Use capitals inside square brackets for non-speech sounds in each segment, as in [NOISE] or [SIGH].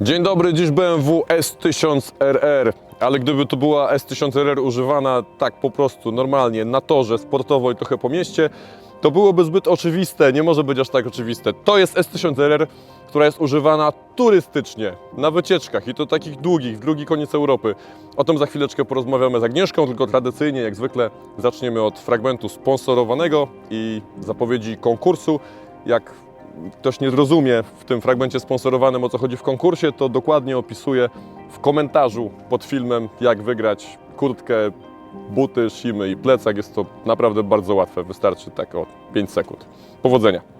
Dzień dobry, dziś BMW S1000RR, ale gdyby to była S1000RR używana tak po prostu, normalnie, na torze, sportowo i trochę po mieście, to byłoby zbyt oczywiste, nie może być aż tak oczywiste. To jest S1000RR, która jest używana turystycznie, na wycieczkach i to takich długich, w drugi koniec Europy. O tym za chwileczkę porozmawiamy z Agnieszką, tylko tradycyjnie, jak zwykle, zaczniemy od fragmentu sponsorowanego i zapowiedzi konkursu. Jak ktoś nie zrozumie w tym fragmencie sponsorowanym o co chodzi w konkursie, to dokładnie opisuję w komentarzu pod filmem, jak wygrać kurtkę, buty, simy i plecak. Jest to naprawdę bardzo łatwe, wystarczy tak o 5 sekund. Powodzenia!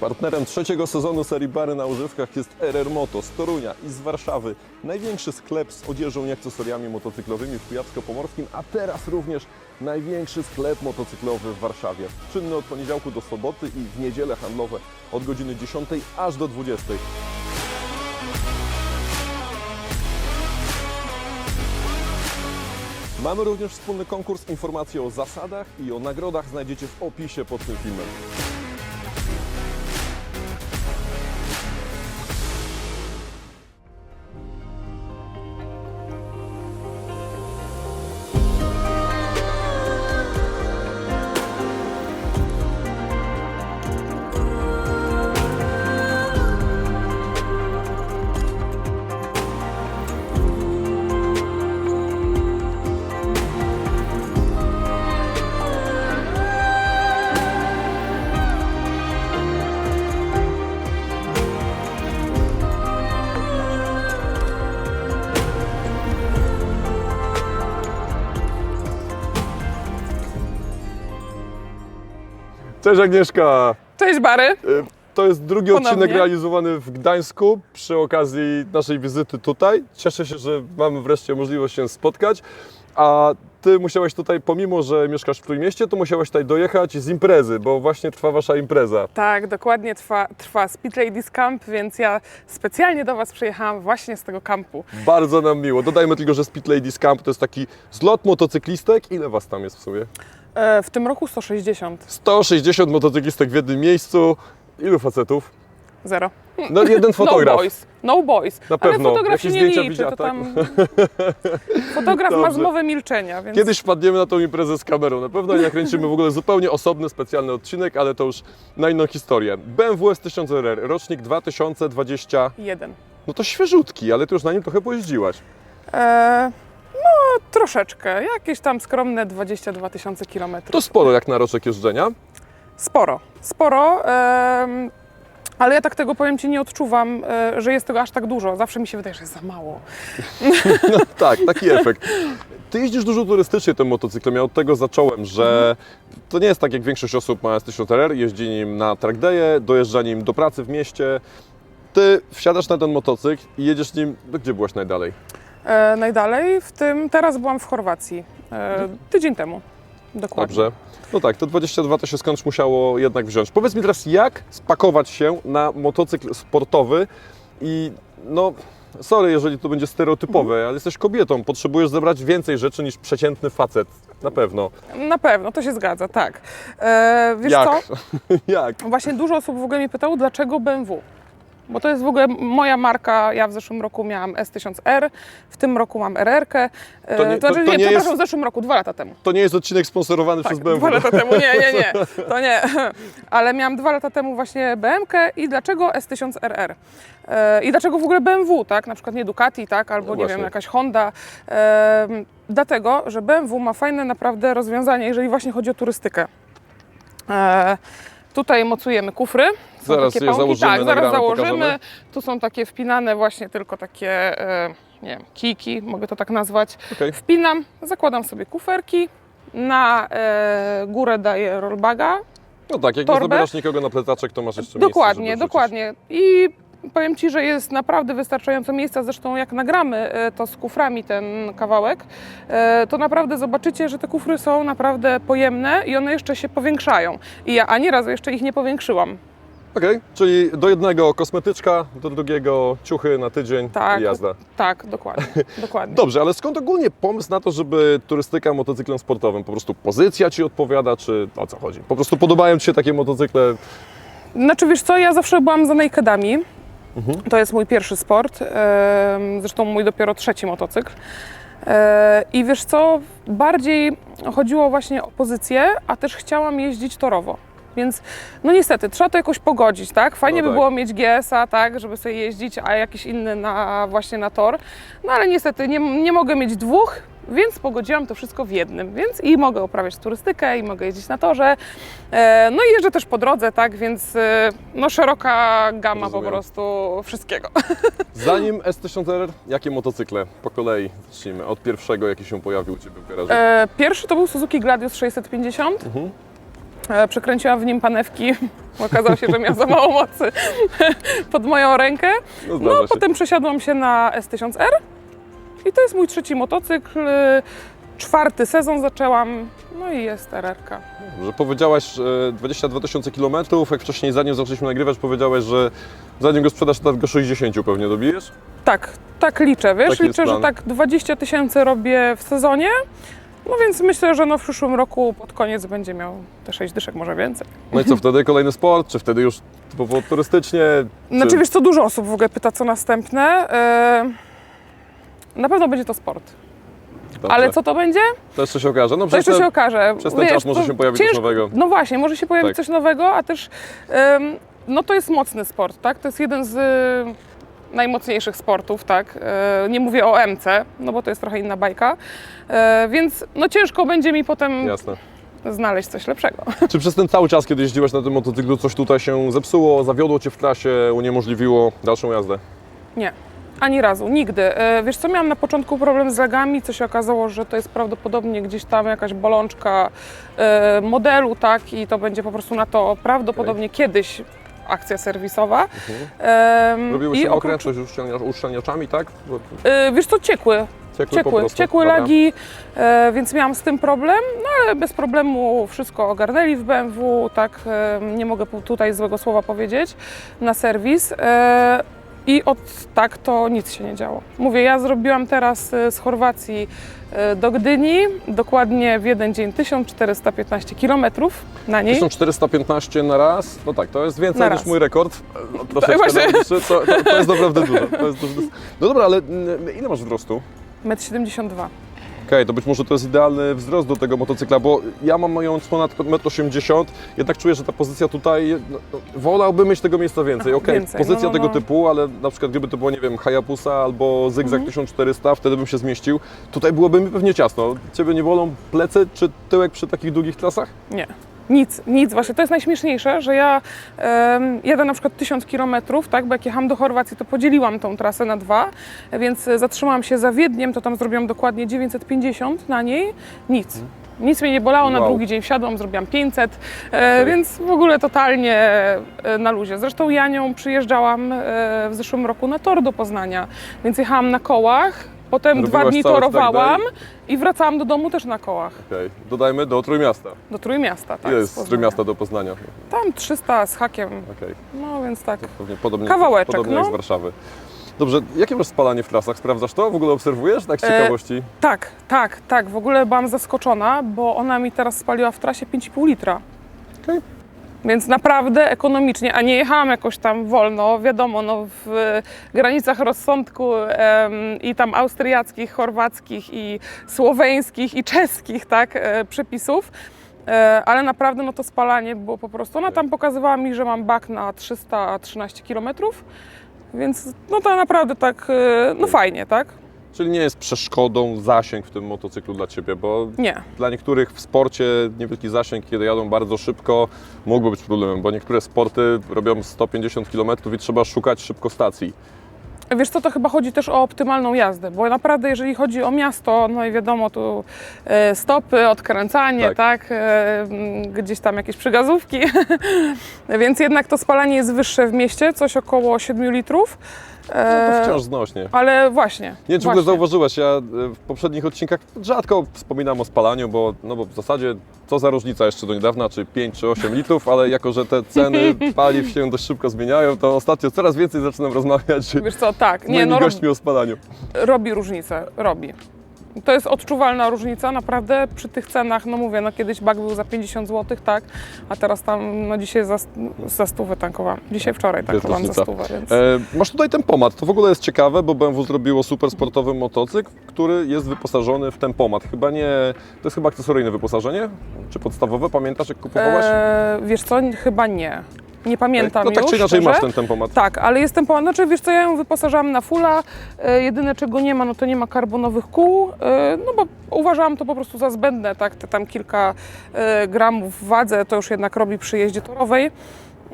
Partnerem trzeciego sezonu serii Bary na używkach jest RR Moto z Torunia i z Warszawy. Największy sklep z odzieżą i akcesoriami motocyklowymi w Kujawsko-Pomorskim, a teraz również największy sklep motocyklowy w Warszawie. Czynny od poniedziałku do soboty i w niedzielę handlowe od godziny 10 aż do 20. Mamy również wspólny konkurs. Informacje o zasadach i o nagrodach znajdziecie w opisie pod tym filmem. Cześć Agnieszka! Cześć Bary. Y, To jest drugi Ponownie. odcinek realizowany w Gdańsku przy okazji naszej wizyty tutaj. Cieszę się, że mamy wreszcie możliwość się spotkać. A ty musiałeś tutaj, pomimo że mieszkasz w Trójmieście, to musiałeś tutaj dojechać z imprezy, bo właśnie trwa wasza impreza. Tak, dokładnie trwa, trwa Speed Ladies Camp, więc ja specjalnie do Was przyjechałam właśnie z tego kampu. Bardzo nam miło. Dodajmy tylko, że Speed Ladies Camp to jest taki zlot motocyklistek. Ile was tam jest w sumie? E, w tym roku 160. 160 motocyklistek w jednym miejscu. Ilu facetów? Zero. No jeden [LAUGHS] fotograf. No boys. No boys. Na Ale pewno. fotograf się Jakieś nie zdjęcia liczy, widziała, to tak? tam... [LAUGHS] Fotograf ma Dobrze. zmowę milczenia, więc... Kiedyś wpadniemy na tą imprezę z kamerą. Na pewno i nakręcimy w ogóle zupełnie osobny, specjalny odcinek, ale to już na inną historię. BMW S1000RR, rocznik 2020. Jeden. No to świeżutki, ale ty już na nim trochę pojeździłaś. E, no, troszeczkę. Jakieś tam skromne 22 tysiące kilometrów. To sporo jak na roczek jeżdżenia. Sporo, sporo. em, ale ja tak tego powiem Ci nie odczuwam, e, że jest tego aż tak dużo. Zawsze mi się wydaje, że jest za mało. [LAUGHS] Tak, taki efekt. Ty jeździsz dużo turystycznie tym motocyklem. Ja od tego zacząłem, że to nie jest tak jak większość osób ma S1000RR, jeździ nim na track day'e, dojeżdża nim do pracy w mieście. Ty wsiadasz na ten motocykl i jedziesz nim, no gdzie byłaś najdalej? E, najdalej, w tym teraz byłam w Chorwacji. E, tydzień temu. Dokładnie. Dobrze. No tak, to 22 to się skądś musiało jednak wziąć. Powiedz mi teraz, jak spakować się na motocykl sportowy i no, sorry, jeżeli to będzie stereotypowe, ale jesteś kobietą, potrzebujesz zebrać więcej rzeczy niż przeciętny facet. Na pewno. Na pewno, to się zgadza, tak. E, wiesz jak? co? [LAUGHS] jak? Właśnie dużo osób w ogóle mnie pytało, dlaczego BMW? Bo to jest w ogóle moja marka. Ja w zeszłym roku miałam S1000R, w tym roku mam RR-kę. E, To nie- to- znaczy, to nie, nie przepraszam, jest- w zeszłym roku, dwa lata temu. To nie jest odcinek sponsorowany Tak, przez BMW. dwa lata temu, nie, nie, nie, [LAUGHS] to nie. [LAUGHS] Ale miałam dwa lata temu właśnie BMW i dlaczego S1000RR? E, I dlaczego w ogóle BMW, tak? Na przykład nie Ducati, tak? Albo No nie wiem, jakaś Honda. E, dlatego, że BMW ma fajne naprawdę rozwiązanie, jeżeli właśnie chodzi o turystykę. Tutaj mocujemy kufry. Są Zaraz takie je pałki. założymy, Tak, zaraz nagramy, założymy. pokażemy. Tu są takie wpinane właśnie tylko takie, e, nie wiem, kijki, mogę to tak nazwać. Okej. Wpinam, zakładam sobie kuferki, na e, górę daję rollbaga. No tak, jak Torbę. nie zabierasz nikogo na plecaczek, to masz jeszcze Dokładnie, miejsce, dokładnie. I powiem Ci, że jest naprawdę wystarczająco miejsca. Zresztą jak nagramy e, to z kuframi ten kawałek, e, to naprawdę zobaczycie, że te kufry są naprawdę pojemne i one jeszcze się powiększają. I ja ani razu jeszcze ich nie powiększyłam. Okej, czyli do jednego kosmetyczka, do drugiego ciuchy na tydzień Tak. i jazda. Tak, dokładnie. [LAUGHS] dokładnie. Dobrze, ale skąd ogólnie pomysł na to, żeby turystyka motocyklem sportowym? Po prostu pozycja Ci odpowiada, czy o co chodzi? Po prostu podobają Ci się takie motocykle? Znaczy wiesz co, ja zawsze byłam za nakedami. Mhm. To jest mój pierwszy sport, zresztą mój dopiero trzeci motocykl. E, I wiesz co, bardziej chodziło właśnie o pozycję, a też chciałam jeździć torowo. Więc no niestety, trzeba to jakoś pogodzić, tak? Fajnie No by tak. było mieć GS-a, tak, żeby sobie jeździć, a jakiś inny na, właśnie na tor. No ale niestety nie, nie mogę mieć dwóch, więc pogodziłam to wszystko w jednym. Więc i mogę uprawiać turystykę, i mogę jeździć na torze. E, no i jeżdżę też po drodze, tak, więc e, no szeroka gama po Rozumiem. prostu wszystkiego. [LAUGHS] Zanim S1000RR, jakie motocykle? Po kolei zacznijmy. Od pierwszego, jaki się pojawił u Ciebie w garażu. E, pierwszy to był Suzuki Gladius 650. Mhm. Przekręciłam w nim panewki. [LAUGHS] Okazało się, że miał za mało mocy [LAUGHS] pod moją rękę. No, No, potem przesiadłam się na S1000R i to jest mój trzeci motocykl. E, Czwarty sezon zaczęłam, no i jest RR-ka. Że powiedziałaś że 22 tysiące kilometrów, jak wcześniej zanim zaczęliśmy nagrywać, powiedziałaś, że zanim go sprzedasz, to go 60 pewnie dobijesz. Tak, tak liczę, wiesz, Taki liczę, że tak 20 tysięcy robię w sezonie. No więc myślę, że no w przyszłym roku pod koniec będzie miał te 6 dyszek, może więcej. No i co wtedy? Kolejny sport? Czy wtedy już typowo turystycznie? Znaczy czy... wiesz co, dużo osób w ogóle pyta, co następne. E, Na pewno będzie to sport. Dobrze. Ale co to będzie? To jeszcze się okaże. No To jeszcze przez się te- okaże. przez ten czas może się pojawić coś ciężko- nowego. No właśnie, może się pojawić Tak. coś nowego, a też em, no to jest mocny sport, tak? To jest jeden z y, najmocniejszych sportów, tak? E, nie mówię o MC, no bo to jest trochę inna bajka. E, więc no ciężko będzie mi potem Jasne. znaleźć coś lepszego. [LAUGHS] Czy przez ten cały czas, kiedy jeździłaś na tym motocyklu, coś tutaj się zepsuło, zawiodło Cię w trasie, uniemożliwiło dalszą jazdę? Nie. Ani razu, nigdy. E, Wiesz co, miałam na początku problem z lagami, co się okazało, że to jest prawdopodobnie gdzieś tam jakaś bolączka e, modelu, tak, i to będzie po prostu na to prawdopodobnie kiedyś akcja serwisowa. Em, Robiły się oprócz- uszczelnia- uszczelniaczami, tak? E, Wiesz co, ciekły, Ciekły, ciekły, prostu. ciekły lagi, e, więc miałam z tym problem, no ale bez problemu wszystko ogarnęli w BMW, tak, e, nie mogę tutaj złego słowa powiedzieć, na serwis. E, I od tak to nic się nie działo. Mówię, ja zrobiłam teraz e, z Chorwacji e, do Gdyni, dokładnie w jeden dzień 1415 km na niej. 1415 na raz, no tak, to jest więcej Na niż raz. mój rekord. [LAUGHS] No, troszeczkę właśnie. najbliższy, to, to, to jest naprawdę dużo. To jest dużo. No dobra, ale mm, ile masz wzrostu? 1,72 m. Okej, to być może to jest idealny wzrost do tego motocykla, bo ja mam mając ponad 1,80 m, jednak czuję, że ta pozycja tutaj, no, no, wolałbym mieć tego miejsca więcej. Okej, Więcej, pozycja no, no, tego no. typu, ale na przykład gdyby to było, nie wiem, Hayabusa albo Zygzak Mhm. 1400, wtedy bym się zmieścił. Tutaj byłoby mi pewnie ciasno. Ciebie nie bolą plecy czy tyłek przy takich długich trasach? Nie. Nic, nic. Właśnie to jest najśmieszniejsze, że ja em, jadę na przykład 1000 km, tak, bo jak jechałam do Chorwacji, to podzieliłam tą trasę na dwa, więc e, zatrzymałam się za Wiedniem, to tam zrobiłam dokładnie 950 na niej. Nic. Nic mnie nie bolało, na Wow. drugi dzień wsiadłam, zrobiłam 500, e, więc w ogóle totalnie e, na luzie. Zresztą ja nią przyjeżdżałam w zeszłym roku na tor do Poznania, więc jechałam na kołach, potem dwa Robiłaś dni cały tak torowałam i wracałam do domu też na kołach, Okej, dodajmy do Trójmiasta. do Trójmiasta. Tak, Ile z jest z Poznania. Trójmiasta do Poznania? Tam 300 z hakiem, Okej, no więc tak. pewnie podobnie, Kawałeczek, podobnie jak no. z Warszawy. Dobrze, jakie masz spalanie w trasach? Sprawdzasz to? W ogóle obserwujesz? Tak z E, ciekawości. Tak, tak, tak. W ogóle byłam zaskoczona, bo ona mi teraz spaliła w trasie 5,5 litra. Okej. Więc naprawdę ekonomicznie, a nie jechałam jakoś tam wolno, wiadomo, no w granicach rozsądku em, i tam austriackich, chorwackich i słoweńskich i czeskich, tak, e, przepisów. E, ale naprawdę no to spalanie było po prostu, ona tam pokazywała mi, że mam bak na 313 km, więc no to naprawdę tak, e, no fajnie, tak? Czyli nie jest przeszkodą zasięg w tym motocyklu dla Ciebie, bo Nie. dla niektórych w sporcie niewielki zasięg, kiedy jadą bardzo szybko, mógłby być problemem, bo niektóre sporty robią 150 km i trzeba szukać szybko stacji. Wiesz co, to chyba chodzi też o optymalną jazdę, bo naprawdę jeżeli chodzi o miasto, no i wiadomo, tu e, stopy, odkręcanie, Tak. tak, e, m, gdzieś tam jakieś przygazówki, [LAUGHS] więc jednak to spalanie jest wyższe w mieście, coś około 7 litrów. No to E, wciąż znośnie. ale właśnie. Nie wiem, czy w ogóle właśnie. zauważyłeś, ja e, w poprzednich odcinkach rzadko wspominam o spalaniu, bo, no bo w zasadzie co za różnica jeszcze do niedawna, czy 5 czy 8 litrów, ale jako, że te ceny [LAUGHS] paliw się dość szybko zmieniają, to ostatnio coraz więcej zaczynam rozmawiać z Wiesz co, tak, nie, moimi no rob, gośćmi o spalaniu. robi różnicę, robi. To jest odczuwalna różnica, naprawdę przy tych cenach, no mówię, no kiedyś bak był za 50 zł, tak, a teraz tam, no dzisiaj za, za stówę tankowałam. Dzisiaj, wczoraj tankowałam za stówę, więc... E, masz tutaj tempomat. To w ogóle jest ciekawe, bo BMW zrobiło super sportowy motocykl, który jest wyposażony w tempomat. Chyba nie. To jest chyba akcesoryjne wyposażenie? Czy podstawowe? Pamiętasz, jak kupowałaś? E, wiesz co, chyba nie. Nie pamiętam no tak już, czy inaczej szczerze. masz ten tempomat. Tak, ale jestem po... Znaczy, wiesz co, ja ją wyposażałam na fulla. E, jedyne, czego nie ma, no to nie ma karbonowych kół, e, no bo uważałam to po prostu za zbędne, tak, te tam kilka e, gramów w wadze to już jednak robi przy jeździe torowej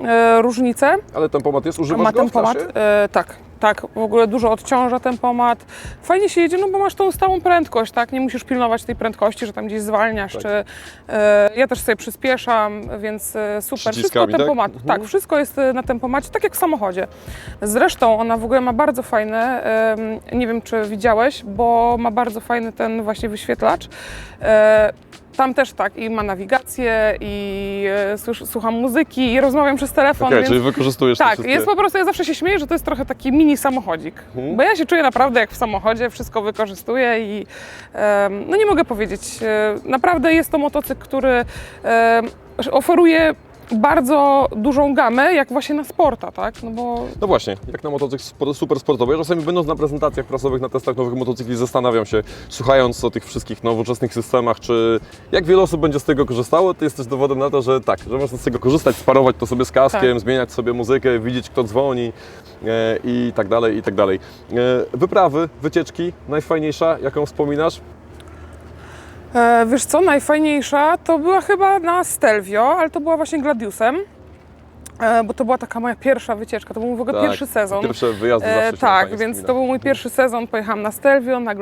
e, różnicę. Ale tempomat jest, A używasz ma tempomat? E, tak, tak, w ogóle dużo odciąża tempomat. Fajnie się jedzie, no bo masz tą stałą prędkość, tak? Nie musisz pilnować tej prędkości, że tam gdzieś zwalniasz, Tak. czy e, ja też sobie przyspieszam, więc e, super. Wszystko tak? tempomat. Mhm. Tak, wszystko jest e, na tempomacie, tak jak w samochodzie. Zresztą ona w ogóle ma bardzo fajne, em, nie wiem czy widziałeś, bo ma bardzo fajny ten właśnie wyświetlacz. E, tam też tak, i ma nawigację, i e, słuch- słucham muzyki, i rozmawiam przez telefon, Okej, więc czyli wykorzystujesz te tak, wszystkie... jest po prostu, ja zawsze się śmieję, że to jest trochę taki mini samochodzik. Mhm. Bo ja się czuję naprawdę jak w samochodzie, wszystko wykorzystuję i em, no nie mogę powiedzieć, e, naprawdę jest to motocykl, który em, oferuje bardzo dużą gamę, jak właśnie na sporta, tak? No bo No właśnie, jak na motocykl spor- super sportowy. Ja czasami będąc na prezentacjach prasowych, na testach nowych motocykli, zastanawiam się, słuchając o tych wszystkich nowoczesnych systemach, czy jak wiele osób będzie z tego korzystało, to jest też dowodem na to, że tak, że można z tego korzystać, sparować to sobie z kaskiem, Tak. zmieniać sobie muzykę, widzieć kto dzwoni e, i tak dalej, i tak dalej. E, wyprawy, wycieczki, najfajniejsza, jaką wspominasz? E, wiesz co, najfajniejsza to była chyba na Stelvio, ale to była właśnie Gladiusem. E, bo to była taka moja pierwsza wycieczka, to był w ogóle Tak, pierwszy sezon. Pierwsze wyjazdy zawsze E, się tak, fajnie więc wspomina. to był mój pierwszy sezon. Pojechałam na Stelvio, na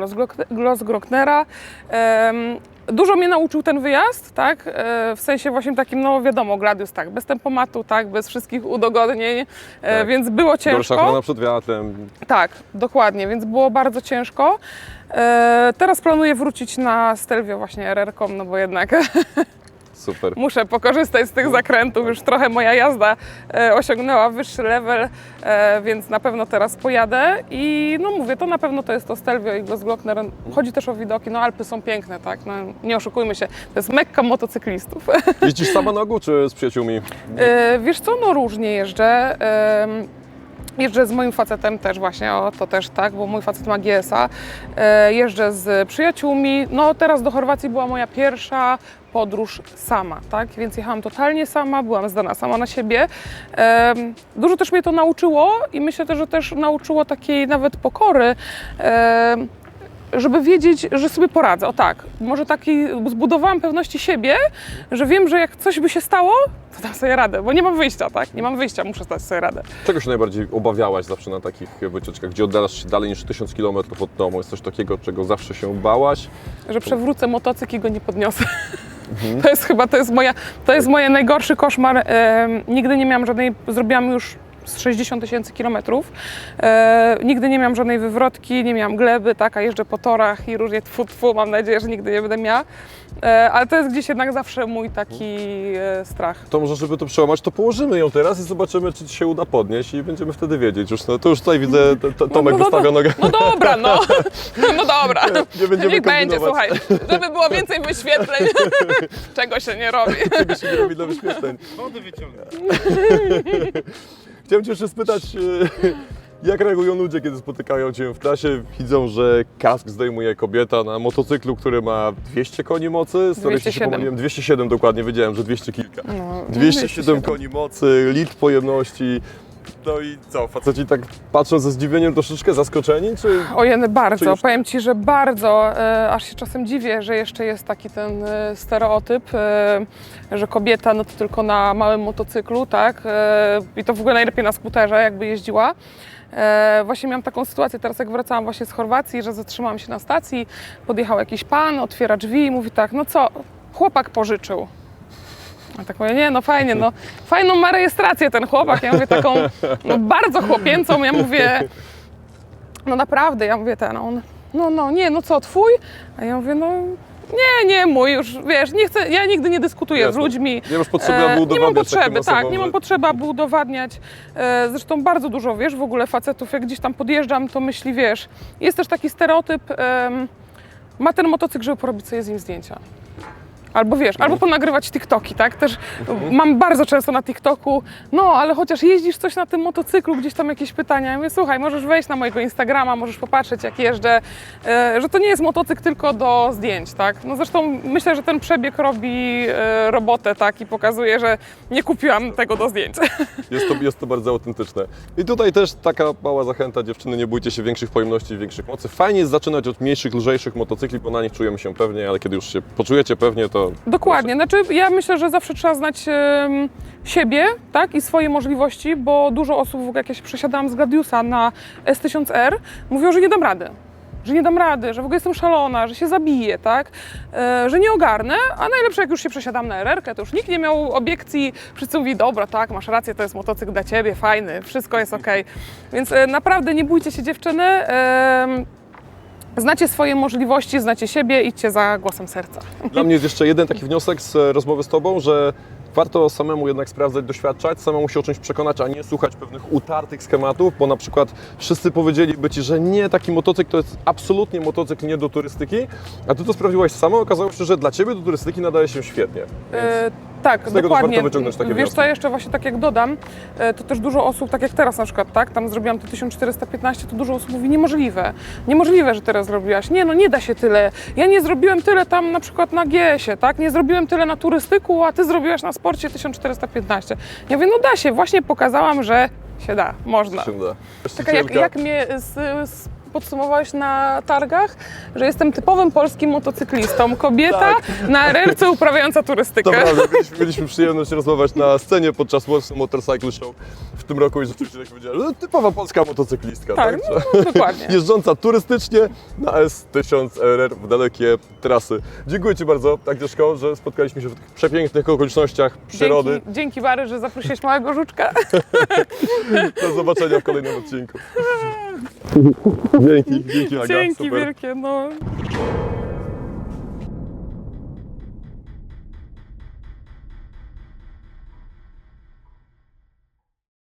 Glossglocknera. Em, Dużo mnie nauczył ten wyjazd, tak? E, W sensie właśnie takim, no wiadomo, Gladius, tak, bez tempomatu, tak, bez wszystkich udogodnień, e, Tak. więc było Gorsza ciężko. ochrona przed wiatrem. Tak, dokładnie, więc było bardzo ciężko. E, Teraz planuję wrócić na Stelvio właśnie RR-kom, no bo jednak [LAUGHS] Super. muszę pokorzystać z tych zakrętów. Już trochę moja jazda e, osiągnęła wyższy level, e, więc na pewno teraz pojadę. I no mówię, to na pewno to jest to Stelvio i Glossglockner. Chodzi też o widoki. No Alpy są piękne, tak? No, nie oszukujmy się, to jest mekka motocyklistów. [LAUGHS] Jeździsz sama na ogół, czy z przyjaciółmi? E, wiesz co, no różnie jeżdżę. Jeżdżę z moim facetem też właśnie, o to też tak, bo mój facet ma GS-a. Jeżdżę z przyjaciółmi. No teraz do Chorwacji była moja pierwsza podróż sama, tak? Więc jechałam totalnie sama, byłam zdana sama na siebie. Dużo też mnie to nauczyło i myślę też, że też nauczyło takiej nawet pokory. żeby wiedzieć, że sobie poradzę. O tak, może taki zbudowałam pewności siebie, że wiem, że jak coś by się stało, to dam sobie radę, bo nie mam wyjścia, tak? Nie mam wyjścia, muszę dać sobie radę. Czego się najbardziej obawiałaś zawsze na takich wycieczkach, gdzie oddalasz się dalej niż 1000 km od domu? Jest coś takiego, czego zawsze się bałaś? Że przewrócę motocykl i go nie podniosę. [LAUGHS] To jest chyba, to jest moja, to jest moje najgorszy koszmar. Em, nigdy nie miałam żadnej, zrobiłam już z 60 tysięcy kilometrów. E, nigdy nie miałam żadnej wywrotki, nie miałam gleby, tak, a jeżdżę po torach i różnie tfu, tfu, mam nadzieję, że nigdy nie będę miała. E, ale to jest gdzieś jednak zawsze mój taki e, strach. To może, żeby to przełamać, to położymy ją teraz i zobaczymy, czy Ci się uda podnieść i będziemy wtedy wiedzieć. Już, no, to już tutaj widzę, to, to, Tomek no, no, wystawia nogę. No dobra, no. [LAUGHS] No dobra. Nie będziemy Niech będzie, słuchaj, żeby było więcej wyświetleń, [LAUGHS] czego się nie robi. Czego się nie robi dla wyświetleń. Wody wyciągnę. [LAUGHS] Chciałem Cię jeszcze spytać, e, jak reagują ludzie, kiedy spotykają Cię w trasie, widzą, że kask zdejmuje kobieta na motocyklu, który ma 200 koni mocy, z których się 207. pomyliłem, 207 dokładnie, wiedziałem, że 200 kilka. No, 207 koni mocy, litr pojemności. No i co, faceci tak patrzą ze zdziwieniem, troszeczkę zaskoczeni, czy... Ojeny, Czy bardzo. już- Powiem Ci, że bardzo. E, aż się czasem dziwię, że jeszcze jest taki ten e, stereotyp, e, że kobieta no to tylko na małym motocyklu, tak? E, I to w ogóle najlepiej na skuterze, jakby jeździła. E, właśnie miałam taką sytuację teraz, jak wracałam właśnie z Chorwacji, że zatrzymałam się na stacji, podjechał jakiś pan, otwiera drzwi i mówi tak, no co, chłopak pożyczył. A tak mówię, nie, no fajnie, no fajną ma rejestrację ten chłopak. Ja mówię taką no, bardzo chłopięcą, ja mówię, no naprawdę, ja mówię ten, on, no, no, nie, no co, twój? A ja mówię, no, nie, nie mój, już, wiesz, nie chcę, ja nigdy nie dyskutuję Jasne. z ludźmi. Nie masz potrzeby, E, aby nie udowadniać mam potrzeby, tak, osobom, nie mam że- potrzeby, aby udowadniać. E, zresztą bardzo dużo, wiesz, w ogóle facetów, jak gdzieś tam podjeżdżam, to myśli, wiesz, jest też taki stereotyp, ma ten motocykl, żeby porobić sobie z nim zdjęcia. Albo wiesz, albo ponagrywać TikToki, tak? Też mam bardzo często na TikToku, no ale chociaż jeździsz coś na tym motocyklu, gdzieś tam jakieś pytania. Ja mówię, słuchaj, możesz wejść na mojego Instagrama, możesz popatrzeć jak jeżdżę, e, że to nie jest motocykl tylko do zdjęć, tak? No zresztą myślę, że ten przebieg robi e, robotę, tak? I pokazuje, że nie kupiłam tego do zdjęć. [LAUGHS] Jest to, jest to bardzo autentyczne. I tutaj też taka mała zachęta, dziewczyny, nie bójcie się większych pojemności i większych mocy. Fajnie jest zaczynać od mniejszych, lżejszych motocykli, bo na nich czujemy się pewnie, ale kiedy już się poczujecie pewnie, to Dokładnie. Znaczy, ja myślę, że zawsze trzeba znać siebie tak, i swoje możliwości, bo dużo osób, w ogóle jak ja się przesiadałam z Gladiusa na S1000R, mówią, że nie dam rady. Że nie dam rady, że w ogóle jestem szalona, że się zabiję, tak? E, że nie ogarnę, a najlepsze jak już się przesiadam na RR-kę, to już nikt nie miał obiekcji, wszyscy mówi, dobra, tak, masz rację, to jest motocykl dla ciebie, fajny, wszystko jest okej. Więc e, naprawdę nie bójcie się dziewczyny, em, znacie swoje możliwości, znacie siebie, idźcie za głosem serca. Dla mnie jest jeszcze jeden taki wniosek z e, rozmowy z Tobą, że warto samemu jednak sprawdzać, doświadczać, samemu się o czymś przekonać, a nie słuchać pewnych utartych schematów, bo na przykład wszyscy powiedzieliby Ci, że nie, taki motocykl to jest absolutnie motocykl nie do turystyki, a Ty to sprawdziłaś samo, okazało się, że dla Ciebie do turystyki nadaje się świetnie. Więc E, tak, dokładnie. Wiesz wnioski. co, jeszcze właśnie tak jak dodam, e, to też dużo osób, tak jak teraz na przykład, tak, tam zrobiłam te 1415, to dużo osób mówi niemożliwe. Niemożliwe, że teraz zrobiłaś. Nie, no nie da się tyle. Ja nie zrobiłem tyle tam na przykład na GS-ie, tak, nie zrobiłem tyle na turystyku, a ty zrobiłaś na sporcie 1415. Ja mówię, no da się, właśnie pokazałam, że się da, można. się da. Taka jak, jak mnie z, z podsumowałeś na targach, że jestem typowym polskim motocyklistą. Kobieta Tak. na rerce uprawiająca To turystykę. prawda, mieliśmy, mieliśmy przyjemność rozmawiać na scenie podczas Warsaw Motorcycle Show w tym roku i rzeczywiście tak powiedziałem, że typowa polska motocyklistka, Tak, tak? no, dokładnie. [LAUGHS] Jeżdżąca turystycznie na S1000RR w dalekie trasy. Dziękuję Ci bardzo, Agnieszko, że spotkaliśmy się w tych przepięknych okolicznościach przyrody. Dzięki, dzięki Bary, że zaprosiłeś małego żuczka. [LAUGHS] Do zobaczenia w kolejnym odcinku. [LAUGHS] Dzięki, dzięki Aga, Dzięki super. wielkie. No.